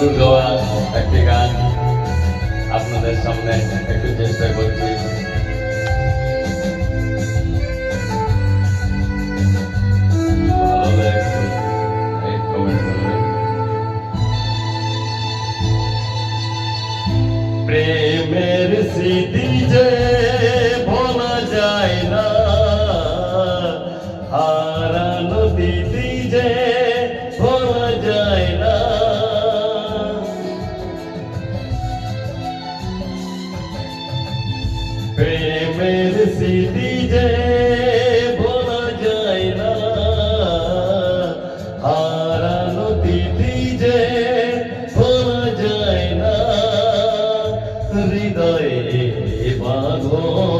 একটি গান আপনাদের সামনে একটু চেষ্টা করছি। প্রেমের স্মৃতি যে ভোলা যায় না, হারানো দিদি যে প্রেমের স্মৃতি যে ভোলা যায় না দিদি যে যায় না হৃদয়ে বাঁধন